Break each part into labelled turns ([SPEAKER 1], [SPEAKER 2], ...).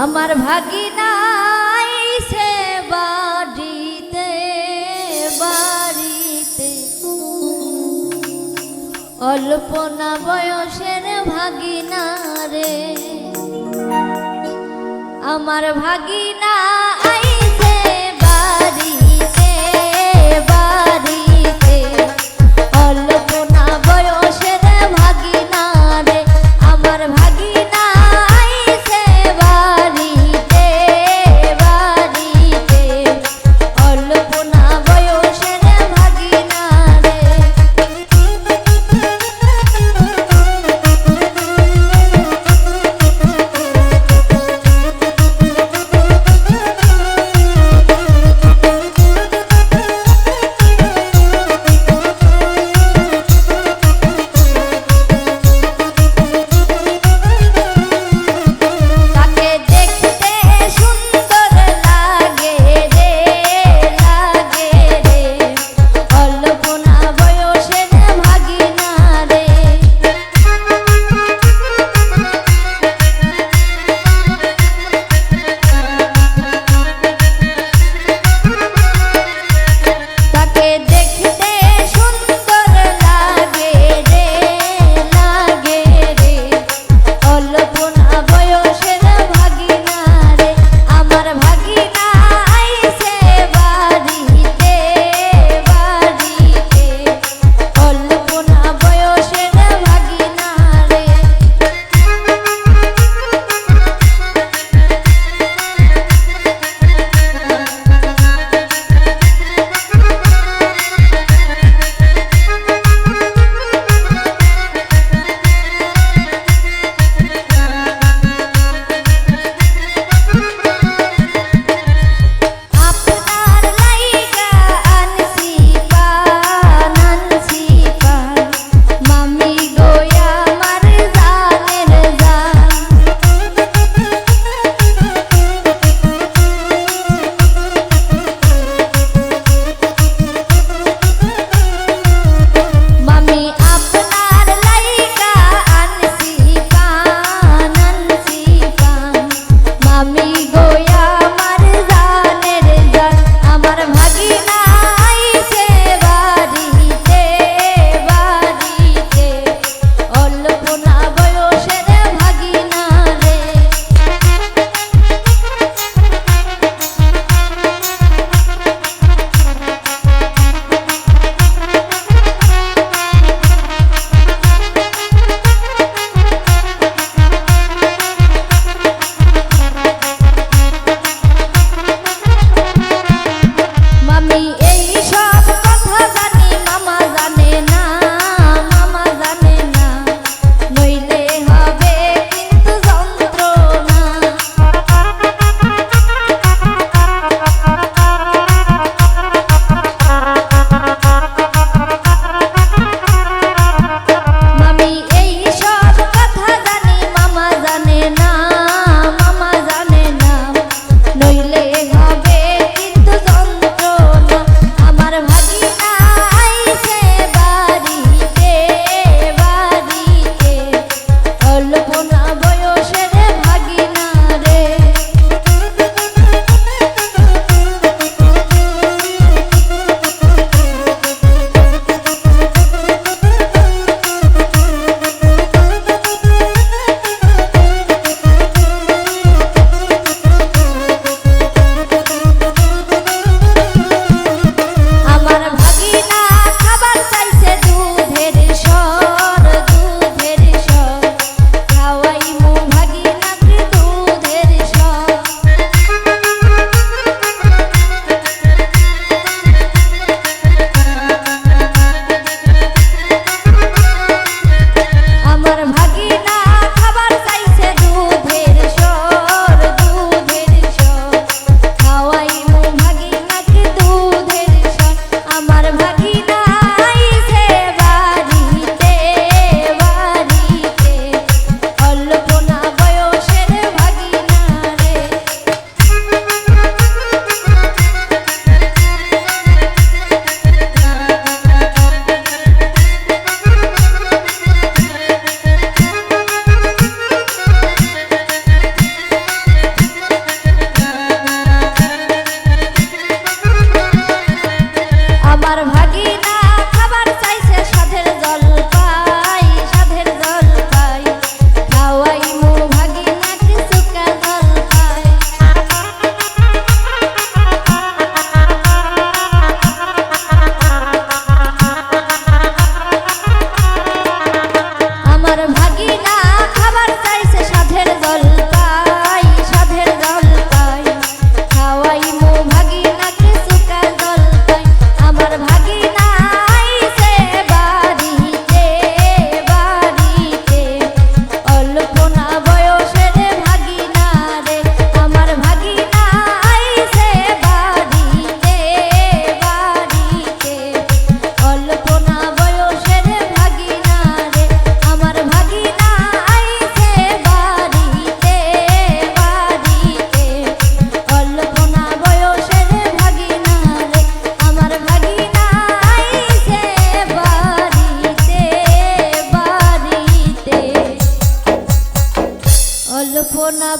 [SPEAKER 1] আমার ভাগিনাই সে বাড়িতে বাড়িতে। অল্পনা বয়সের ভাগিনা রে। আমার ভাগিনা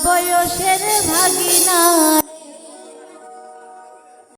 [SPEAKER 1] বয়সের ভাগিনা